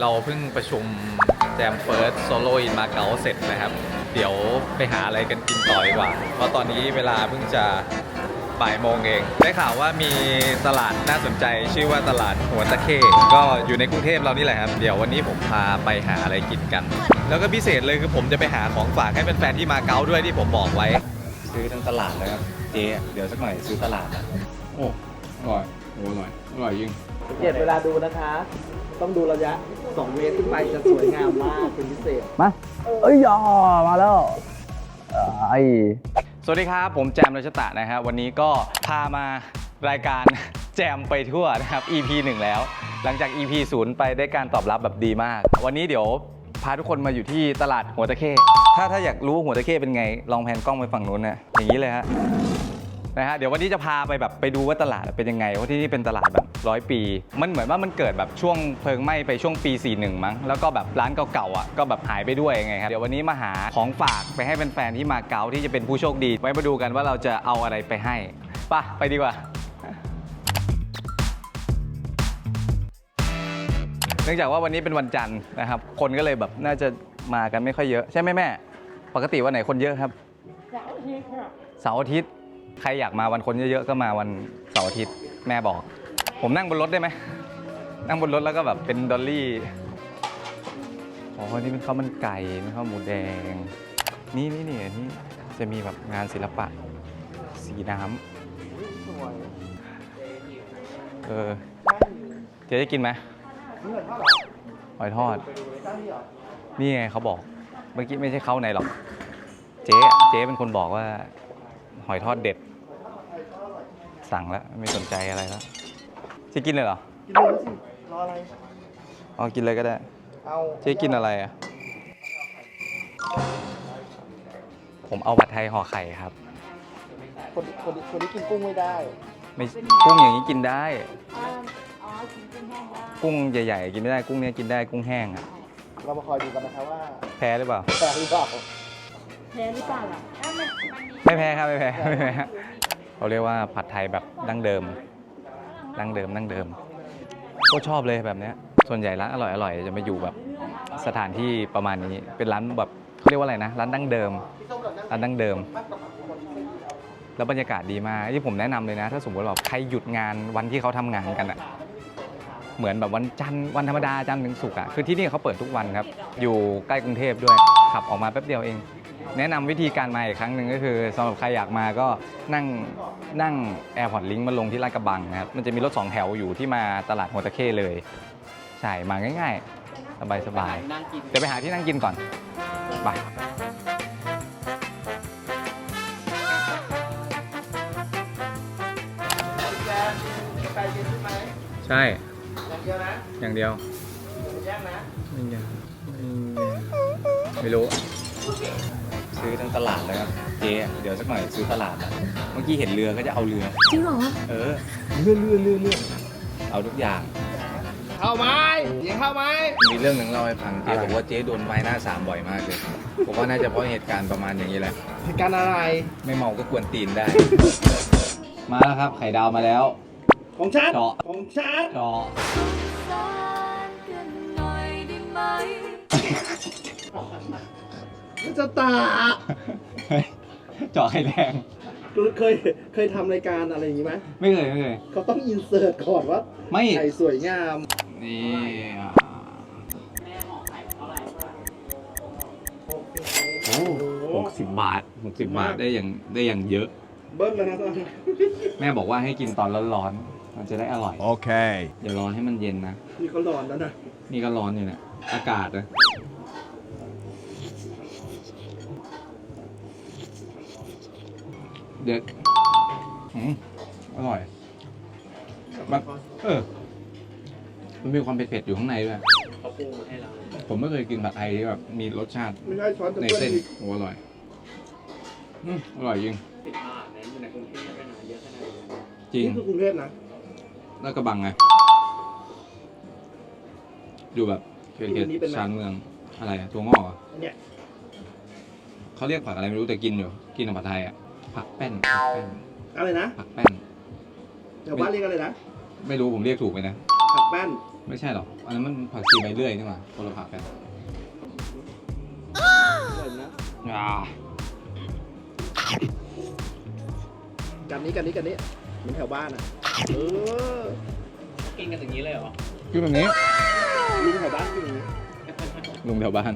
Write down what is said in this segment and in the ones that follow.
เราเพิ่งประชุมแจมเฟิร์สโซโลอินมาเก๊าเสร็จนะครับ เดี๋ยวไปหาอะไรกันกินต่อดีกว่า เพราะตอนนี้เวลาเพิ่งจะบ่ายโมงเอง ได้ข่าวว่ามีตลาดน่าสนใจชื่อว่าตลาดหัวตะเข้ก็อยู่ในกรุงเทพเรานี่แหละครับ เดี๋ยววันนี้ผมพาไปหาอะไรกินกัน แล้วก็พิเศษเลยคือผมจะไปหาของฝากให้แฟนๆที่มาเก๊าด้วยที่ผมบอกไว้ ซื้อทั้งตลาดเลยครับเจ๊เดี๋ยวสักหน่อยซื้อตลาดนะโอ้อร่อยโอ้อร่อยอร่อยจริงเก็บเวลาดูนะคะ ต้องดูระยะ 2 เมตรขึ้นไปจะสวยงามมากเป็นพิเศษ มา เอ้ยยอมาแล้วไอ้สวัสดีครับ ผมแจมรัชตะนะครับวันนี้ก็พามารายการแจมไปทั่วนะครับ EP 1 แล้ว หลังจาก EP 0 ไปได้การตอบรับแบบดีมาก วันนี้เดี๋ยวพาทุกคนมาอยู่ที่ตลาดหัวตะเข้ถ้าถ้าอยากรู้ว่าหัวตะเข้เป็นไง ลองแพนกล้องไปฝั่งนู้นนะอย่างนี้เลยฮะ นะฮะเดี๋ยววันนี้จะพาไปแบบไปดูว่าตลาดเป็นยังไงเพราะที่นี่เป็นตลาดแบบร้อยปี มันเหมือนว่ามันเกิดแบบช่วงเพลิงไหม้ไปช่วงปี 41 มั้งแล้วก็แบบร้านเก่าๆอะก็แบบหายไปด้วยไงครับเดี๋ยววันนี้มาหาของฝากไปให้แฟนๆที่มาเก๊าที่จะเป็นผู้โชคดี ไว้มาดูกันว่าเราจะเอาอะไรไปให้ไป่ะไปดีกว่าเนื่องจากว่าวันนี้เป็นวันจันทร์นะครับ คนก็เลยแบบน่าจะมากันไม่ค่อยเยอะ ใช่ไหมแม่ ปกติวันไหนคนเยอะครับ เสาร์อาทิตย์ครับเสาร์อาทิตย์ ใครอยากมาวันคนเยอะๆก็มาวันเสาร์อาทิตย์แม่บอก ผมนั่งบนรถได้ไหมนั่งบนรถแล้วก็แบบเป็นดอลลี่อ๋อนี่เป็นข้าวมันไก่เป็นข้าวหมูแดง นี่นี่นี่นี่จะมีแบบงานศิลปะ สีน้ำเออเจ๊จะกินไหมหอยทอด นี่ไงเขาบอก เมื่อกี้ไม่ใช่เขาไหนหรอก เจ๊ เจ๊เป็นคนบอกว่า หอยทอดเด็ด สั่งแล้วไม่สนใจอะไรแล้ว จะกินเลยเหรอ กินเลยสิรออะไร อ๋อ กินเลยก็ได้ เอาเจ๊กินอะไรอะ ผมเอาผัดไทยห่อไข่ครับ คนคนคนที่กินกุ้งไม่ได้ ไม่กุ้งอย่างนี้กินได้กุ้งใหญ่ๆกินไม่ได้ กุ้งเนี้ยกินได้ กุ้งแห้งอะ เรามาคอยดูกันนะคะว่าแพ้หรือเปล่า แปลกหรือเปล่าแพ้หรือเปล่าล่ะ ไม่แพ้ครับไม่แพ้ไม่แพ้ เขาเรียกว่าผัดไทยแบบดั้งเดิม ดั้งเดิมดั้งเดิม ก็ชอบเลยแบบเนี้ย ส่วนใหญ่ร้านอร่อยอร่อยจะมาอยู่แบบสถานที่ประมาณนี้ เป็นร้านแบบเขาเรียกว่าอะไรนะ ร้านดั้งเดิม ร้านดั้งเดิม แล้วบรรยากาศดีมาก ที่ผมแนะนำเลยนะ ถ้าสมมติแบบใครหยุดงานวันที่เขาทำงานกันอะเหมือนแบบวันจันทร์วันธรรมดาจันทร์ถึงศุกร์อะคือที่นี่เขาเปิดทุกวันครับ อยู่ใกล้กรุงเทพด้วย ขับออกมาแป๊บเดียวเอง แนะนำวิธีการมาอีกครั้งหนึ่งก็คือสำหรับใครอยากมาก็นั่งนั่งแอร์พอร์ตลิงก์มาลงที่ลาดกระบังนะครับ มันจะมีรถสองแถวอยู่ที่มาตลาดหัวตะเข้เลย ใช่ มาง่ายๆ สบายๆเดี๋ยวไปหาที่นั่งกินก่อน ไปไก่กินใช่ไหมใช่ อย่างเดียวนะอย่างเดียว อย่าแย่งนะ ไม่ยังไม่รู้ ซื้อทั้งตลาดเลยครับเจ๊เดี๋ยวสักหน่อยซื้อตลาดนะเมื่อกี้เห็นเรือก็จะเอาเรือ จริงเหรอเออเรือเรือเรือเรือเอาทุกอย่าง เข้าไหมยิงเข้าไหมมีเรื่องหนึ่งเล่าให้ฟังเจ๊บอกว่าเจ๊โดนไม้หน้าสามบ่อยมากเลยผมว่าน่าจะเพราะเหตุการณ์ประมาณอย่างนี้แหละ เหตุการณ์อะไร ไม่เมาก็กวนตีนได้ มาแล้วครับไข่ดาวมาแล้ว ของฉันเจาะ ของฉันจอ จะตาจอไข่แดงเคยเคยทำรายการอะไรอย่างนี้ไหมไม่เคยไม่เคยเขาต้องอินเสิร์ตก่อนว่าไม่ไข่สวยงาม นี่อะโอ้หกสิบบาทหกสิบบาทได้อย่างได้อย่างเยอะ เบิ้ลเลยนะตอนนี้แม่บอกว่าให้กินตอนร้อนๆมันจะได้อร่อย Okay. อย่ารอให้มันเย็นนะ นี่เขาหลอนแล้วนะนี่ก็ร้อนอยู่เนี่ยอากาศนะ เด็ดอืมอร่อย มัน เออ มันมีความเผ็ดๆอยู่ข้างในด้วยผมไม่เคยกินผัดไทยที่แบบมีรสชาติไม่ใช่ช้อนจะในเบิ้ลเส้นอีกโอ้อร่อยอืมอร่อยจริงจริง นี่คือกรุงเทพนะแล้วกระบังไง อยู่แบบเขตที่อันนี้เป็นไหมชานเมืองอะไรอะตัวงอกอะเนี่ยเขาเรียกผักอะไรไม่รู้แต่กินอยู่ กินกับผัดไทยอะ ผักแป้นผักแป้นอะไรนะผักแป้นแถวบ้านเรียกอะไรนะไม่รู้ผมเรียกถูกไหมนะ ผักแป้นไม่ใช่หรอกอันนั้นมันผักชีใบเลื่อยนี่หว่าคนละผักกันเหมือนนะอ่ากันนี้กันนี้กันนี้เหมือนแถวบ้านอะเออกินแบบนี้ลุงแถวบ้านกินอย่างนี้ลุงแถวบ้าน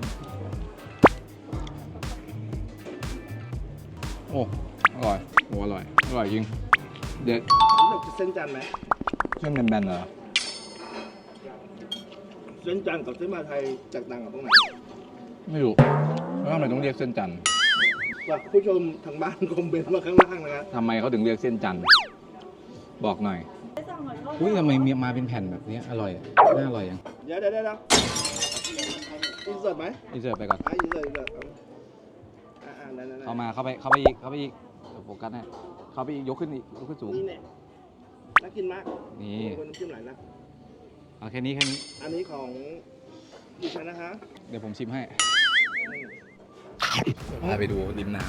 โอ้อร่อย โอ้อร่อย อร่อยจริง เด็ดรู้จักเส้นจันทร์ไหมเส้นแบนๆเหรอ เส้นจันทร์กับเส้นมาไทยแตกต่างกันตรงไหนไม่รู้แล้วทำไมต้องเรียกเส้นจันทร์ฝากผู้ชมทางบ้านคอมเมนต์มาข้างล่างนะครับทำไมเขาถึงเรียกเส้นจันทร์บอกหน่อยอุ้ยทำไมมีมาเป็นแผ่นแบบนี้อร่อยอะน่าอร่อยยังเดี๋ยวเดี๋ยวเดี๋ยวอินเสิร์ตไหมอีเสิร์ฟไปก่อนอะอินเสิร์ตอินเสิร์ตเอาอ่าอ่านั่นนั่น เข้ามาเข้าไปเข้าไปอีกเข้าไปอีก เดี๋ยวโฟกัสให้เข้าไปอีกยกขึ้นอีกยกขึ้นสูง นี่เนี่ยน่ากินมากนี่ คนน้ำจิ้มไหลนะ เอาแค่นี้แค่นี้ อันนี้ของดิฉันนะคะ เดี๋ยวผมชิมให้นี่พาไปดูริมน้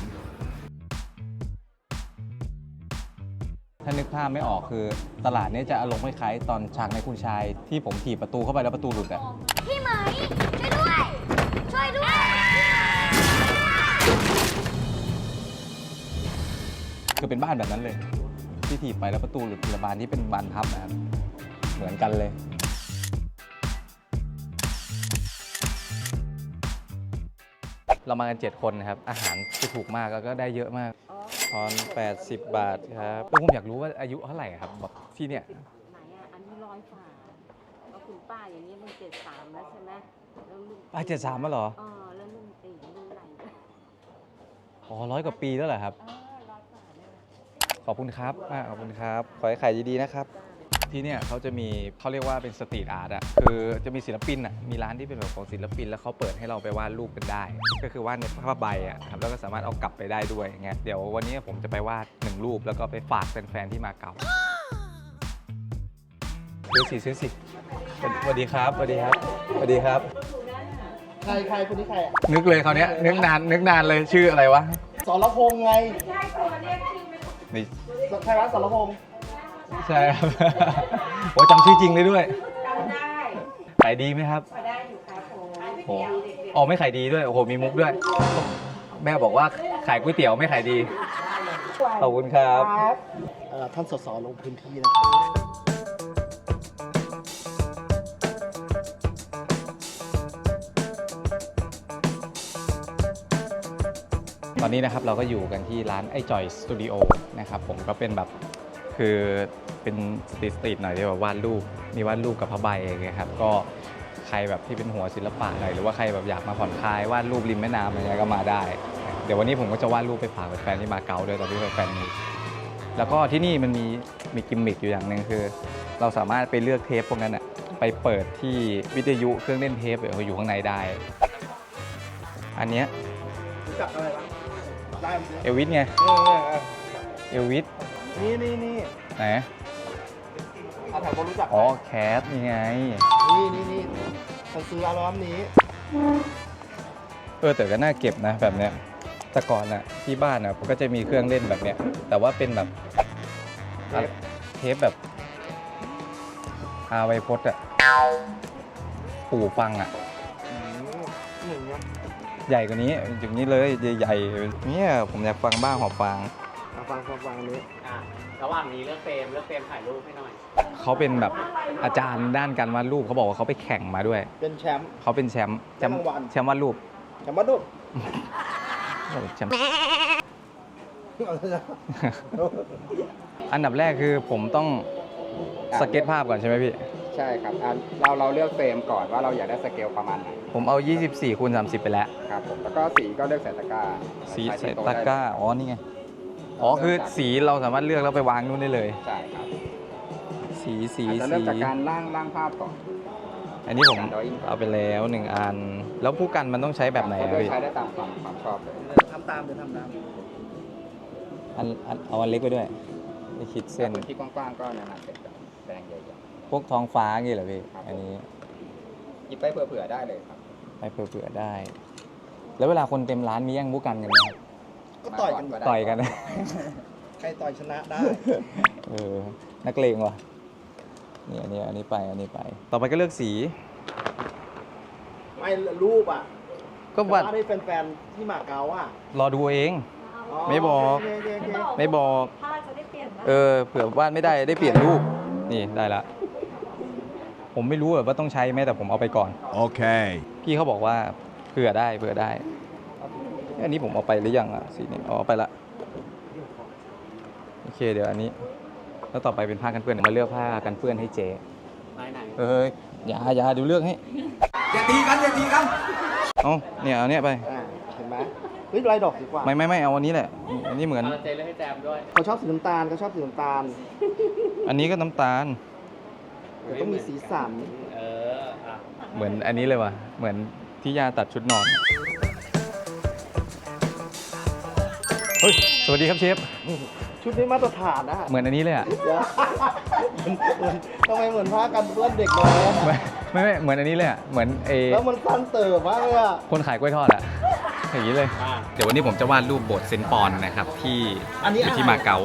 ถ้านึกภาพไม่ออกคือตลาดเนี้จะอารมณ์คล้ายๆตอนฉากในคุณชายที่ผมถีบประตูเข้าไปแล้วประตูหลุดอะพี่ไหม คือเป็นบ้านแบบนั้นเลยที่ถีบไปแล้วประตูหลุดทีละบานที่เป็นบานพับนะครับเหมือนกันเลย เรามากัน7คนนะครับ อาหารคือถูกมากแล้วก็ได้เยอะมากทอน 80 บาทครับแล้วผมอยากรู้ว่าอายุเท่าไหร่ครับแบบที่เนี่ยไหนอะอันนี้ร้อยฝ่าก็คุณป้าอย่างนี้มันเจ็ดสามแล้วใช่ไหมแล้วลุงอะ73แล้วเหรอเออแล้วลุงเอ๋ลุงไหนเนี่ยอ๋อร้อยกว่าปีแล้วเหรอครับ เออร้อยฝ่าเนี่ย ขอบคุณครับอ่าขอบคุณครับ ขอให้ขายดีๆนะครับ ที่เนี่ยเขาจะมีเขาเรียกว่าเป็นสตรีทอาร์ตอะคือจะมีศิลปินอะมีร้านที่เป็นแบบของศิลปิน แล้วเขาเปิดให้เราไปวาดรูปกันได้ ก็คือวาดในผ้าใบอะครับแล้วก็สามารถเอากลับไปได้ด้วยอย่างเงี้ยเดี๋ยววันนี้ผมจะไปวาดหนึ่งรูป แล้วก็ไปฝากแฟนๆที่มาเก๊าซื้อสิซื้อสิสวัสดีครับสวัสดีครับสวัสดีครับ ใครใครคนนี้ใครอะนึกเลยคราวเนี้ยนึกนานนึกนานเลยชื่ออะไรวะสรพงษ์ไง นี่ใครวะสรพงษ์ใช่ครับ โอ้จำชื่อจริงได้ด้วยจำได้ขายดีไหมครับขายได้อยู่ครับผมโอ้อ๋อไม่ขายดีด้วยโอ้โหมีมุกด้วย แม่บอกว่าขายก๋วยเตี๋ยวไม่ขายดีขอบคุณครับ เอ่อท่านสสลงพื้นที่นะครับ ตอนนี้นะครับเราก็อยู่กันที่ร้านไอจอยสตูดิโอนะครับผมก็เป็นแบบคือเป็นสตรีทสตรีทหน่อยที่แบบวาดรูปมีวาดรูปกับผ้าใบองครับก็ใครแบบที่เป็นหัวศิลปะหน่อยหรือว่าใครแบบอยากมาผ่อนคลายวาดรูปริมแม่น้ำอะไรเงี้ยก็มาได้ เดี๋ยววันนี้ผมก็จะวาดรูปไปฝากแฟนๆที่มาเก๊าด้วยตอนที่แฟนๆมีแล้วก็ที่นี่มันมีมีกิมมิคอยู่อย่างหนึ่งคือ เราสามารถไปเลือกเทปพวกนั้นอะไปเปิดที่วิทยุเครื่องเล่นเทปอยู่ข้างในได้ อันเนี้ยรู้จักอะไรวะ ได้ไหมเอลวิสไง เออเออเออเอลวิสนี่นี่นี่ไหนอาถามคนรู้จักไหมอ๋อ แคสนี่ไง นี่นี่นี่ฉันซื้ออัลบั้มนี้ เออ แต่ก็น่าเก็บนะแบบเนี้ย แต่ก่อนน่ะที่บ้านน่ะผมก็จะมีเครื่องเล่นแบบเนี้ย แต่ว่าเป็นแบบเทป เทปแบบอาไวพจน์อะปู่ฟังอะ อืมหนึ่งเนี่ย ใหญ่กว่านี้อย่างนี้เลยใหญ่ๆเนี่ยผมอยากฟังบ้างหอบฟังเอาฟังฟังฟังอันนี้อะระหว่างนี้เลือกเฟรมเลือกเฟรมถ่ายรูปให้หน่อยเขาเป็นแบบอาจารย์ด้านการวาดรูปเขาบอกว่าเขาไปแข่งมาด้วย เป็นแชมป์ เขาเป็นแชมป์แชมป์ได้รางวัล แชมป์วาดรูปแชมป์วัดดุโอ้แชมป์เอาเลยนะอันดับแรกคือผมต้องสเก็ตภาพก่อนใช่ไหมพี่ ใช่ครับอะเราเราเลือกเฟรมก่อนว่าเราอยากได้สเกลประมาณไหนผมเอา 24คูณ30 ไปแล้ว ครับผมแล้วก็สีก็เลือกใส่ตะกร้าสีที่ใส่โะตะกร้า อ๋อ นี่ไง อ๋อ คือสีเราสามารถเลือกแล้วไปวางนู่นได้เลย ใช่ครับ สีสีอาจจะสีเริ่มจากการล่างล่างภาพก่อนอันนี้ผมการ drawing เอาไปแล้วหนึ่งอัน แล้วผู้กันมันต้องใช้แบบไหนก็อะเลือกพี่ ใช้ได้ตามความความชอบเลยทำตามเดี๋ยวทำตามอันอันเอาอันเล็กไปด้วยไม่คิดเส้นพื้นที่กว้างๆก็แนะนำเป็นแบบแดงใหญ่ พวกท้องฟ้างี้เหรอพี่อันนี้ๆหยิบไปเผื่อๆได้เลยครับ ไปเผื่อๆได้ แล้วเวลาคนเต็มร้านมีแย่งผู้กันกันไหมครับก็ต่อยกันมาต่อยกัน ใครต่อยชนะได้ เออ นักเลงว่ะนี่อันนี้อันนี้ไป อันนี้ไป ต่อไปก็เลือกสี ไม่รูปอะก็วาดให้แฟนๆที่มาเก๊าอะรอดูเองไม่บอก โเคโอเคโอเคไม่บอก ผ้าจะได้เปลี่ยนไหมเออ เผื่อวาดไม่ได้ได้เปลี่ยนรูป นี่ได้ละ ผมไม่รู้หรอกว่าต้องใช้ไหมแต่ผมเอาไปก่อน Okay. พี่เขาบอกว่าเผื่อได้เผื่อได้อันนี้ผมเอาไปหรือยังอะสีนี้เอาไปละโอเคเดี๋ยวอันนี้ แล้วต่อไปเป็นผ้ากันเปื้อนเดี๋ยวมาเลือกผ้ากันเปื้อนให้เจ๊ไหนไหนเอ้ยอย่าอย่าเดี๋ยวเลือกให้อย่าตีกันอย่าตีกันเอาเนี่ยเอาเนี่ยไปอ่าเห็นไหมเฮ้ยลายดอกดีกว่าไม่ไม่ไม่เอาอันนี้แหละ อันนี้เหมือนเขาชอบสีน้ำตาลเขาชอบสีน้ำตาล อันนี้ก็น้ำตาล แต่ต้องมีสีสันเหมือนอันนี้เลยว่ะ เหมือนที่ยาตัดชุดนอน เฮ้ย สวัสดีครับเชฟ ชุดนี้มาตรฐานนะเหมือนอันนี้เลยอะเดี๋ยวเหมือนเหมือนทำไมเหมือนผ้ากันเปื้อนเด็กเลยไม่ไม่ไม่เหมือนอันนี้เลยอะ เหมือนเอแล้วมันสั้นเติบมากเลยอะคนขายกล้วยทอดอะ อย่างนี้เลยเดี๋ยววันนี้ผมจะวาดรูปโบสถ์เซนต์ปอนนะครับที่อันนี้อยู่ที่มาเก๊า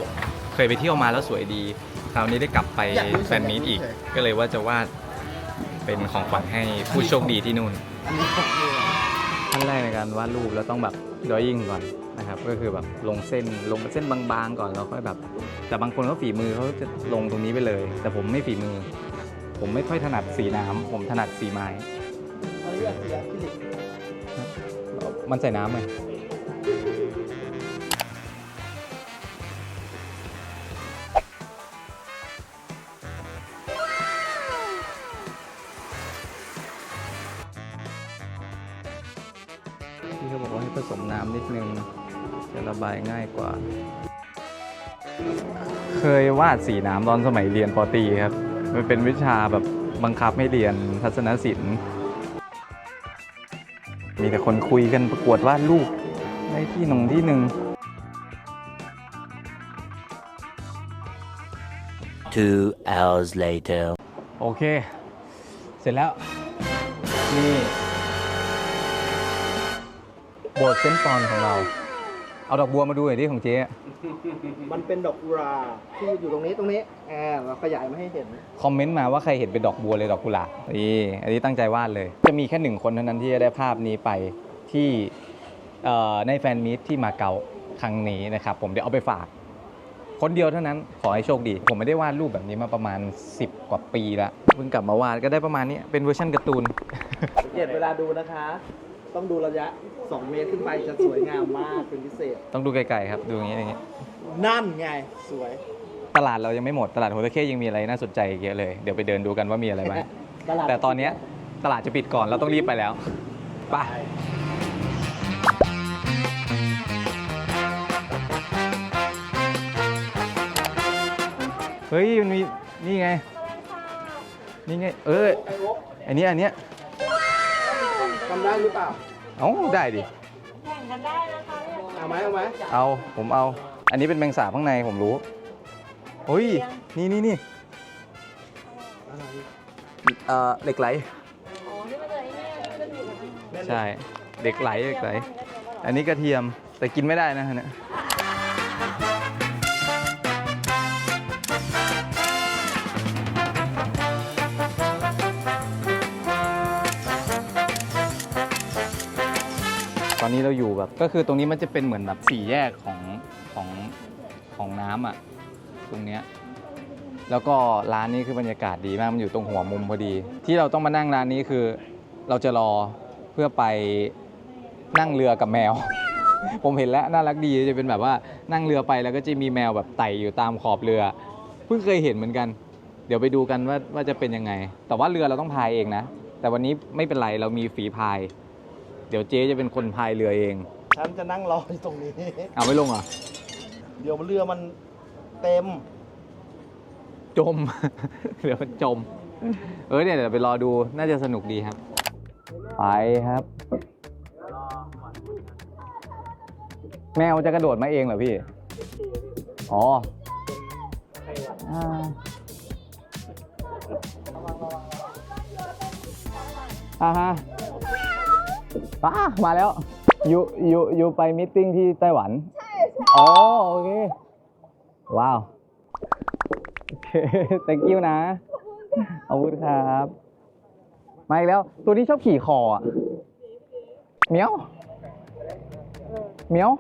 เคยไปเที่ยวมาแล้วสวยดีค ราวนี้ได้กลับไปอยากรู้แฟนมีตอีกเฉยก็เลยว่าจะวาดเป็นของขวัญให้ผู้โชคดีที่นู่นอันนี้ของนี่ขั้นแรกในการวาดรูปเราต้องแบบดอยิ่งก่อนนะครับก็คือแบบลงเส้นลงเส้นบางๆก่อนแล้วค่อยแบบ แต่บางคนเขาฝีมือเขาจะลงตรงนี้ไปเลย แต่ผมไม่ฝีมือ ผมไม่ค่อยถนัดสีน้ำผมถนัดสีไม้อันนี้อะสีอะคริลิกมันใส่น้ำไงพี่ บายง่ายกว่า เคยวาดสีน้ำตอนสมัยเรียนปอตรีครับ มันเป็นวิชาแบบบังคับให้เรียนทัศนศิลป์ มีแต่คนคุยกันประกวดวาดรูปได้ที่หนึ่งที่หนึ่ง Two hours later. โอเค เสร็จแล้ว นี่โบสถ์เซนต์ปอนของเรา เอาดอกบัวมาดูหน่อยดิของเจ๊อะมันเป็นดอกกุหลาบที่อยู่ตรงนี้ตรงนี้อ่าเราขยายมาให้เห็น คอมเมนต์มาว่าใครเห็นเป็นดอกบัวเลยดอกกุหลาบนี่อันนี้ตั้งใจวาดเลย จะมีแค่หนึ่งคนเท่านั้นที่จะได้ภาพนี้ไปที่เอ่อในแฟนมีตที่มาเก๊าครั้งนี้นะครับ ผมเดี๋ยวเอาไปฝาก คนเดียวเท่านั้นขอให้โชคดี ผมไม่ได้วาดรูปแบบนี้มาประมาณ 10 กว่าปีละเพิ่งกลับมาวาดก็ได้ประมาณนี้เป็นเวอร์ชันการ์ตูน สังเกตเวลาดูนะคะ ต้องดูระยะ 2 เมตรขึ้นไปจะสวยงามมากเป็นพิเศษ ต้องดูไกลๆครับ ดูอย่างนี้อย่างนี้ นั่นไงสวย ตลาดเรายังไม่หมด ตลาดโฮเทลเคยังมีอะไรน่าสนใจอีกเยอะเลย เดี๋ยวไปเดินดูกันว่ามีอะไรบ้าง ตลาด แต่ตอนเนี้ยตลาดจะปิดก่อน เราต้องรีบไปแล้ว ไป เฮ้ย มันมี นี่ไง นี่ไง เออไอ้โอ๊คอันเนี้ยอันเนี้ย ทำได้หรือเปล่า เอ้าได้ดิ แข่งกันได้นะคะเนี่ยเอาไหมเอาไหมเอา ผมเอา อันนี้เป็นแมงสาบข้างในผมรู้เฮ้ย นี่นี่นี่เอ่อเหล็กไหล อ๋อนี่มันเลยเนี่ยนี่มันอยู่กับมันใช่ เด็กไหลเด็กไหล อันนี้กระเทียม แต่กินไม่ได้นะฮะเนี่ย อนนี้เราอยู่แบบก็คือตรงนี้มันจะเป็นเหมือนแบบสี่แยกของของของน้ำอะตรงเนี้ยแล้วก็ร้านนี้คือบรรยากาศดีมากมันอยู่ตรงหัวมุมพอดี ที่เราต้องมานั่งร้านนี้คือ เราจะรอเพื่อไปนั่งเรือกับแมว ผมเห็นแล้วน่ารักดีจะเป็นแบบว่านั่งเรือไปแล้วก็จะมีแมวแบบไต่อยู่ตามขอบเรือ เพิ่งเคยเห็นเหมือนกัน เดี๋ยวไปดูกันว่าว่าจะเป็นยังไง แต่ว่าเรือเราต้องพายเองนะ แต่วันนี้ไม่เป็นไรเรามีฝีพาย เดี๋ยวเจ๊จะเป็นคนพายเรือเอง ฉันจะนั่งรออยู่ตรงนี้ เอาไม่ลงเหรอะ เดี๋ยวเรือมันเต็ม จม เดี๋ยวมันจม เออเนี่ยเดี๋ยวไปรอดูน่าจะสนุกดีครับ ไปครับ แมวจะกระโดดมาเองเหรอพี่ อ๋ออ่าอ่าฮะ ป้ามาแล้วยูยูยูไปมิทติ้งที่ไต้หวัน ใช่ใช่อ๋อโอเค ว้าว โอเค thank you นะ ขอบคุณครับ มาอีกแล้ว ตัวนี้ชอบขี่คออะเหมียวเหมียว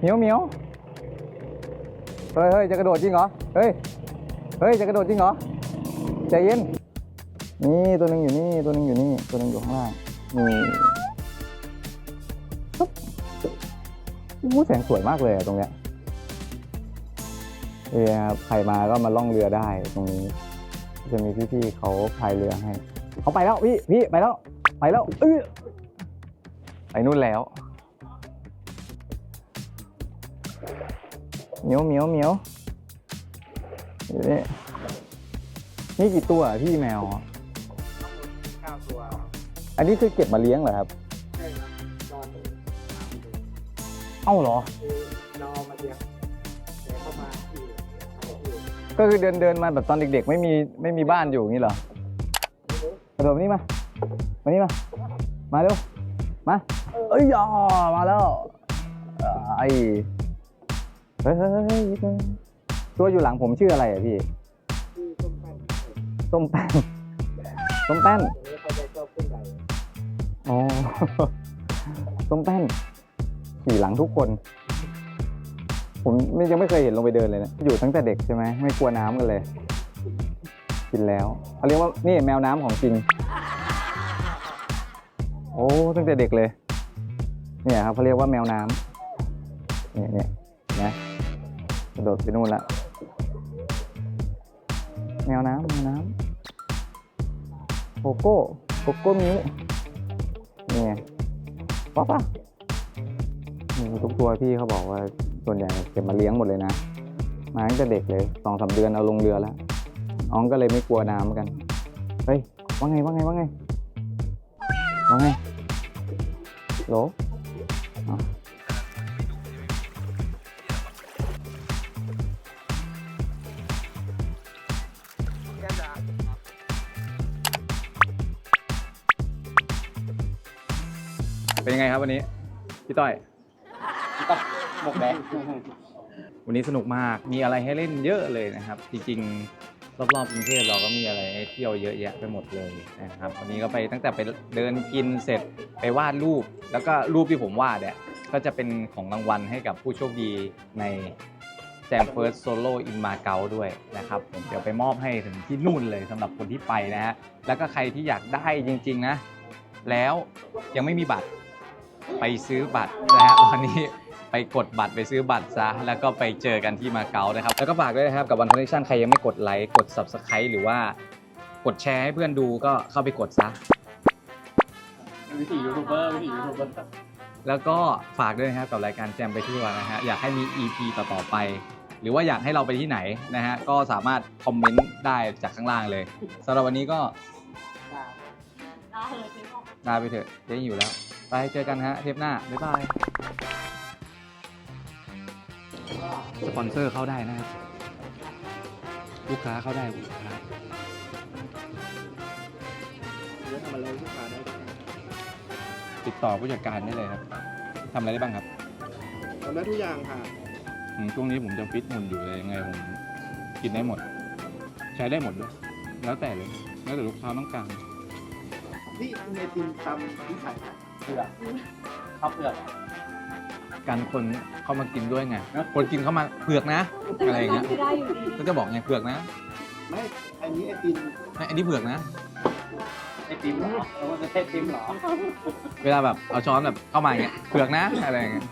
เหมียวเหมียวเฮ้ยเฮ้ยจะกระโดดจริงเหรอ เฮ้ย เฮ้ย จะกระโดดจริงเหรอ ใจเย็น นี่ตัวหนึ่งอยู่นี่ตัวหนึ่งอยู่นี่ตัวหนึ่งอยู่ข้างล่างนี่ปุ๊บอู้แสงสวยมากเลยอะตรงเนี้ยเนี่ยครับใครมาก็มาล่องเรือได้ตรงนี้ จะมีพี่ๆเขาพายเรือให้เขาไปแล้วพี่พี่ไปแล้ว ไปแล้วเออไปนู่นแล้วเหมียวเหมียวเหมียวอยู่นี่นี่กี่ตัวพี่แมวเก้าตัว อันนี้คือเก็บมาเลี้ยงเหรอครับ ใช่ครับนอนอยู่เอ้าเหรอ คือเราเอามาเลี้ยงแต่เข้ามาที่เอาที่ก็คือเดินเดินมาแบบตอนเด็กๆ ไม่มีไม่มีบ้านอยู่อย่างนี้เหรอกระโดดมานี่มา มานี่มา มาเร็ว มา เอ้ยอ๋อมาแล้วไอ้เฮ้ยเฮ้ยเฮ้ยเฮ้ยตัวอยู่หลังผมชื่ออะไรอะพี่ ที่ต้มแป้งส้มแป้น ส้มแป้นตัวนี้เขาจะชอบขึ้นให อ๋อส้มแป้นขี่หลังทุกคน ผมไม่ยังไม่เคยเห็นลงไปเดินเลยนะอยู่ตั้งแต่เด็กใช่ไหมไม่กลัวน้ำกันเลย กินแล้วเขาเรียกว่านี่แมวน้ำของจริง โอ้ตั้งแต่เด็กเลย เนี่ยครับเขาเรียกว่าแมวน้ำเนี่ยเนี่ยนะกระโดดไปนู่นละแมวน้ำแมวน้ำโกโก้โกโก้มิ้ว นี่ไงป๊อปป่ะทุกตัวพี่เขาบอกว่าส่วนใหญ่เก็บมาเลี้ยงหมดเลยนะ มาตั้งแต่เด็กเลยสองสามเดือนเอาลงเรือแล้วน้องก็เลยไม่กลัวน้ำกัน เฮ้ย ว่าไงว่าไงว่าไงว่าไงโหล ยังไงครับวันนี้พี่ต้อย หมกแดงวันนี้สนุกมาก มีอะไรให้เล่นเยอะเลยนะครับ จริงๆ รอบๆกรุงเทพเราก็มีอะไรให้เที่ยวเยอะแยะไปหมดเลยนะครับ วันนี้ก็ไปตั้งแต่ไปเดินกินเสร็จไปวาดรูป แล้วก็รูปที่ผมวาดเนี่ยก็จะเป็นของรางวัลให้กับผู้โชคดีในแจมเฟิร์สโซโล่อินมาเก๊าด้วยนะครับผมเดี๋ยวไปมอบให้ถึงที่นู่นเลยสำหรับคนที่ไปนะฮะ แล้วก็ใครที่อยากได้จริงๆนะ แล้วยังไม่มีบัตร ไปซื้อบัตรนะฮะวันนี้ไปกดบัตรไปซื้อบัตรซะ แล้วก็ไปเจอกันที่มาเก๊านะครับ แล้วก็ฝากด้วยนะครับกับวันคอนเนคชั่นใครยังไม่กดไลค์กด Subscribe หรือว่ากดแชร์ให้เพื่อนดูก็เข้าไปกดซะ วิธียูทูบเบอร์วิธียูทูบเบอร์ แล้วก็ฝากด้วยนะครับกับรายการแจมไปทั่วนะฮะอยากให้มี EP ต่อๆไป หรือว่าอยากให้เราไปที่ไหนนะฮะก็สามารถคอมเมนต์ได้จากข้างล่างเลยสำหรับวันนี้ก็ลาไปเถอะเจ๊อยู่แล้ว ไปเจอกันฮะเทปหน้า บ๊ายบาย สปอนเซอร์เข้าได้นะครับ ลูกค้าเข้าได้ลูกค้าเยอะทำอะไรลูกค้าได้ติดต่อผู้จัดการได้เลยครับทำอะไรได้บ้างครับทำได้ทุกอย่างค่ะอืมช่วงนี้ผมจะฟิตหุ่นอยู่เลยยังไงผมกินได้หมด ใช้ได้หมดด้วยแล้วแต่เลยแล้วแต่ลูกค้าต้องการ นี่คุณเมตินตำที่ใส่ เผือกข้าวเผือกการคนเข้ามากินด้วยไง คนกินเข้ามาเผือกนะ อะไรอย่างเงี้ยก็จะบอกไงเผือกนะไม่อันนี้ไอติมไม่อันนี้เผือกนะ ไอติมเหรอเราจะเทศติมเหรอ เวลาแบบเอาช้อนแบบเข้ามาอย่างเงี้ย เผือกนะ อะไรอย่างเงี้ย